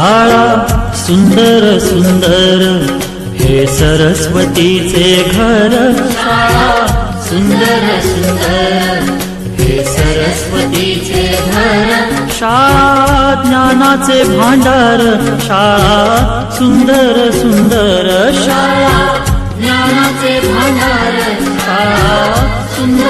शाळा सुंदर सुंदर हे सरस्वतीचे घर. शाळा सुंदर सुंदर हे सरस्वतीचे घर. शाळा ज्ञानाचे भांडार शाळा सुंदर सुंदर. शाळा ज्ञानाचे भांडार शाळा सुंदर सुंदर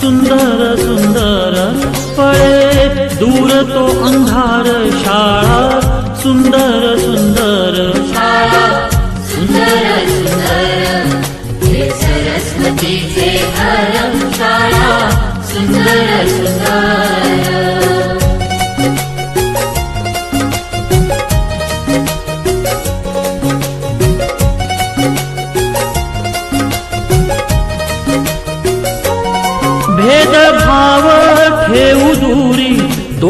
सुंदर सुंदर पळे दूर तो अंधार शाळा सुंदर सुंदर शाळा सुंदर सुंदर हे सरस्वतीचे घर